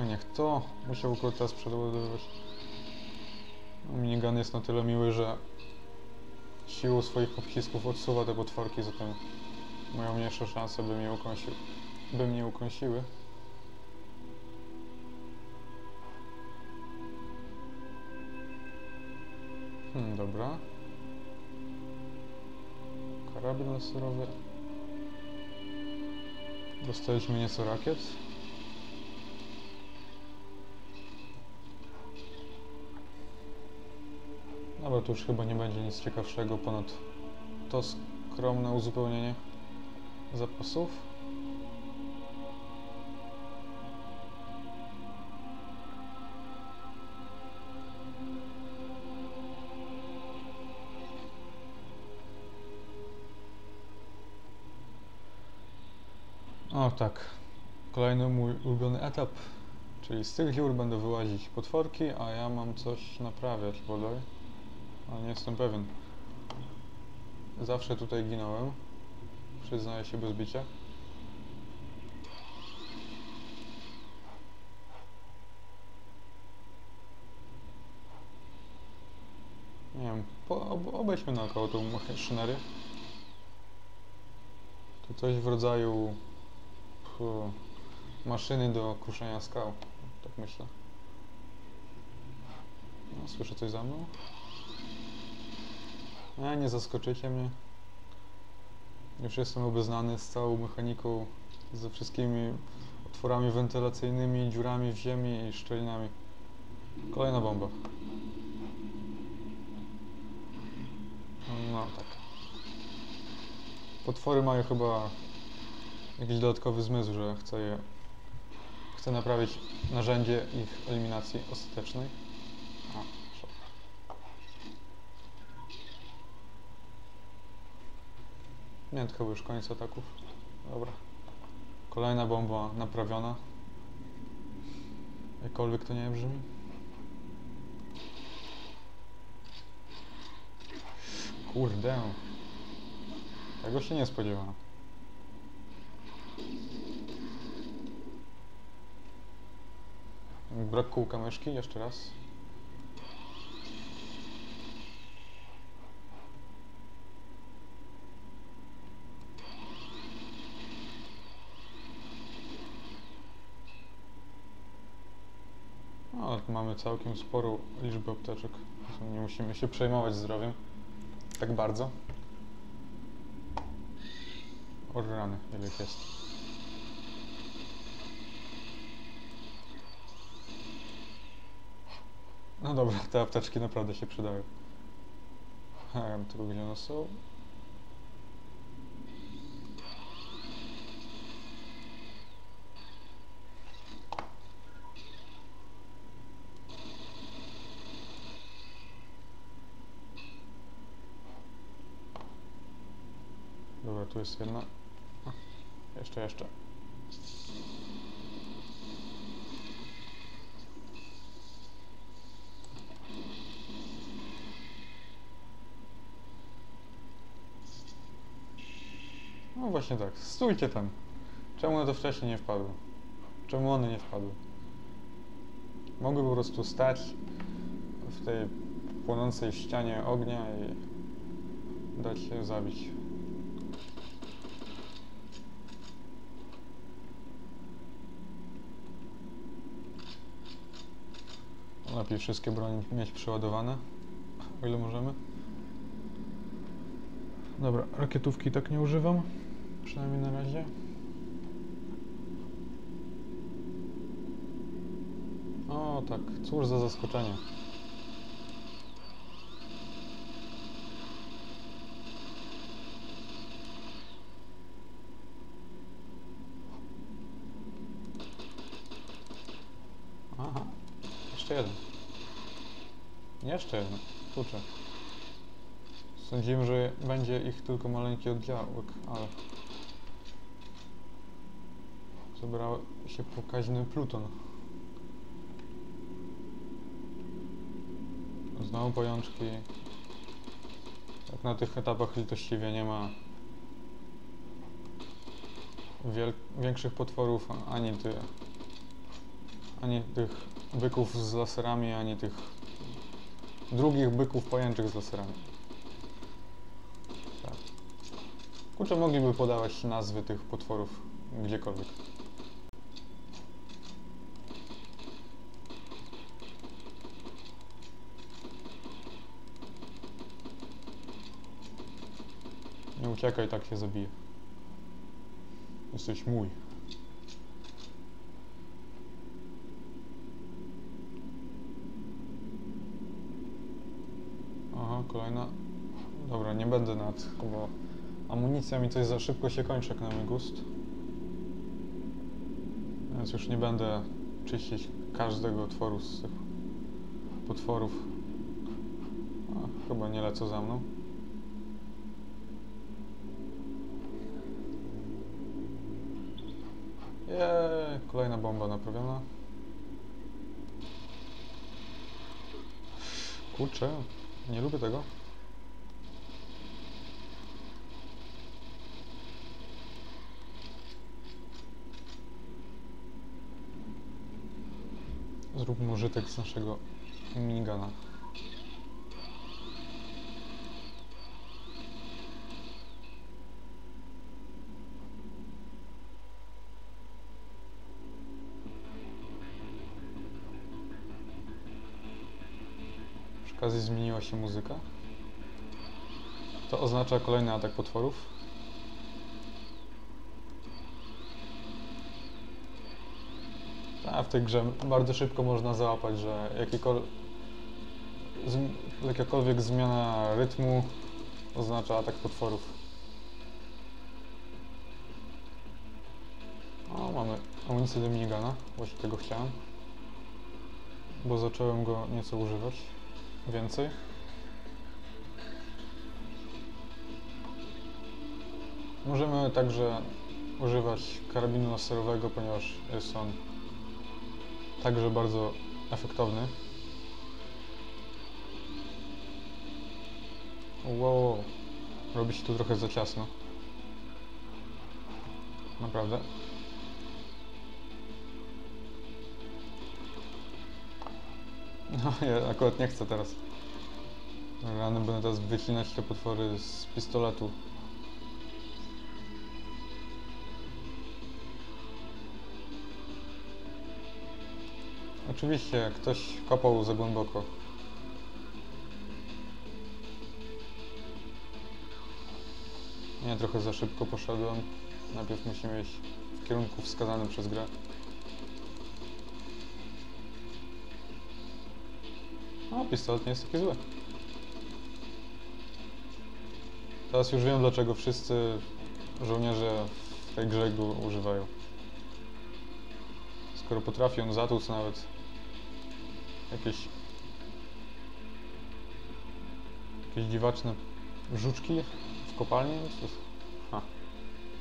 A niech to. Musiał tylko teraz przeładowywać. No, Minigun jest na tyle miły, że siłą swoich pocisków odsuwa te potworki, zatem mają mniejsze szanse, by mnie ukąsił. By mnie ukąsiły. Hmm, dobra. Karabin laserowy. Dostaliśmy nieco rakiet. Dobra, tu już chyba nie będzie nic ciekawszego ponad to skromne uzupełnienie zapasów. O tak, kolejny mój ulubiony etap, czyli z tych dziur będą wyłazić potworki, a ja mam coś naprawiać bodaj, ale nie jestem pewien. Zawsze tutaj ginąłem, przyznaję się bez bicia. Nie wiem, po, ob, obejdźmy naokoło tą maszynerię. To coś w rodzaju maszyny do kruszenia skał, tak myślę. No, słyszę coś za mną? Nie, nie zaskoczycie mnie. Już jestem obeznany z całą mechaniką, ze wszystkimi otworami wentylacyjnymi, dziurami w ziemi i szczelinami. Kolejna bomba. No tak. Potwory mają chyba jakiś dodatkowy zmysł, że chce je... Chce naprawić narzędzie ich eliminacji ostatecznej. A, Nie, to chyba już koniec ataków. Dobra. Kolejna bomba naprawiona. Jakkolwiek to nie brzmi. Kurde. Tego się nie spodziewałem. Brak kółka myszki, jeszcze raz. No, ale tu mamy całkiem sporą liczbę apteczek. Nie musimy się przejmować zdrowiem. Tak bardzo. O rany, jest. No dobra, te apteczki naprawdę się przydały. A, tylko gdzie one są. Dobra, tu jest jedna. Jeszcze, jeszcze. No właśnie tak, stójcie tam. Czemu na to wcześniej nie wpadły? Czemu one nie wpadły? Mogły po prostu stać w tej płonącej ścianie ognia i dać się zabić. Lepiej wszystkie broni mieć przeładowane, o ile możemy. Dobra, rakietówki tak nie używam, przynajmniej na razie. O tak, cóż za zaskoczenie. Aha, jeszcze jeden. Jeszcze jeden, kurczę. Sądziłem, że będzie ich tylko maleńki oddziałek, ale... Zebrał się pokaźny pluton. Znowu pajączki. Tak na tych etapach litościwie nie ma większych potworów, ani ty, ani tych byków z laserami, ani tych drugich byków pajęczych z laserami. Tak. Kurczę, mogliby podawać nazwy tych potworów gdziekolwiek. Nie uciekaj, tak się zabije. Jesteś mój. Aha, kolejna. Dobra, nie będę nad, bo amunicja mi coś za szybko się kończy, jak na mój gust. Więc już nie będę czyścić każdego otworu z tych potworów. A, chyba nie lecą za mną. Jej, kolejna bomba naprawiona. Kurczę, nie lubię tego. Zróbmy użytek z naszego minigana. Okazji zmieniła się muzyka. To oznacza kolejny atak potworów. A w tej grze bardzo szybko można załapać, że jakikol... zm- jakakolwiek zmiana rytmu oznacza atak potworów. O, mamy amunicję do minigana. Właśnie tego chciałem. Bo zacząłem go nieco używać. Więcej. Możemy także używać karabinu laserowego, ponieważ jest on także bardzo efektowny. Wow, robi się tu trochę za ciasno. Naprawdę. No, ja akurat nie chcę teraz. Rany będę teraz wycinać te potwory z pistoletu. Oczywiście, ktoś kopał za głęboko. Nie, trochę za szybko poszedłem. Najpierw musimy iść w kierunku wskazanym przez grę. O, pistolet nie jest taki zły. Teraz już wiem, dlaczego wszyscy żołnierze w tej grze go używają. Skoro potrafi on zatłuc nawet jakieś jakieś dziwaczne żuczki w kopalni, to ha.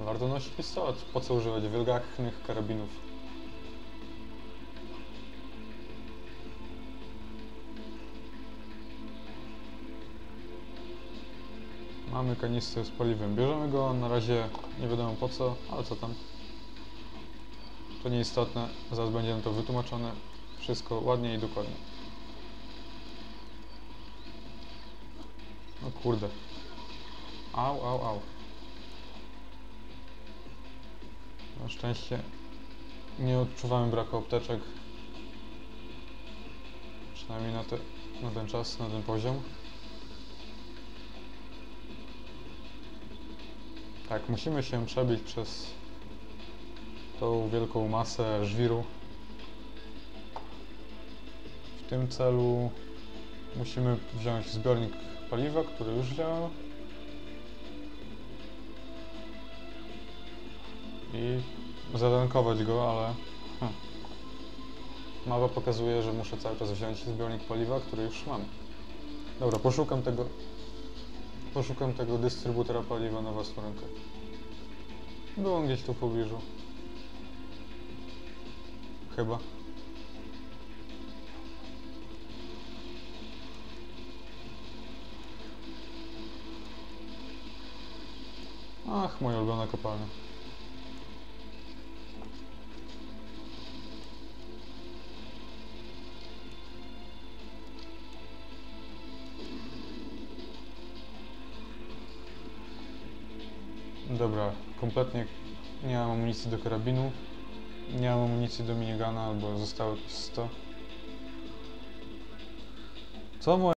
warto nosić pistolet. Po co używać wielgachnych karabinów? Mamy kanister z paliwem. Bierzemy go, na razie nie wiadomo po co, ale co tam. To nieistotne, zaraz będzie nam to wytłumaczone. Wszystko ładnie i dokładnie. O kurde. Au, au, au. Na szczęście nie odczuwamy braku apteczek. Przynajmniej na, te, na ten czas, na ten poziom. Tak, musimy się przebić przez tą wielką masę żwiru. W tym celu musimy wziąć zbiornik paliwa, który już działa. I zatankować go, ale hm. mapa pokazuje, że muszę cały czas wziąć zbiornik paliwa, który już mam. Dobra, poszukam tego poszukam tego dystrybutora paliwa na własną rękę. Był on gdzieś tu w pobliżu. Chyba. Ach, moja ulubiona kopalnia. Dobra, kompletnie nie mam amunicji do karabinu. Nie mam amunicji do minigana, albo zostało jakieś 100. Co moje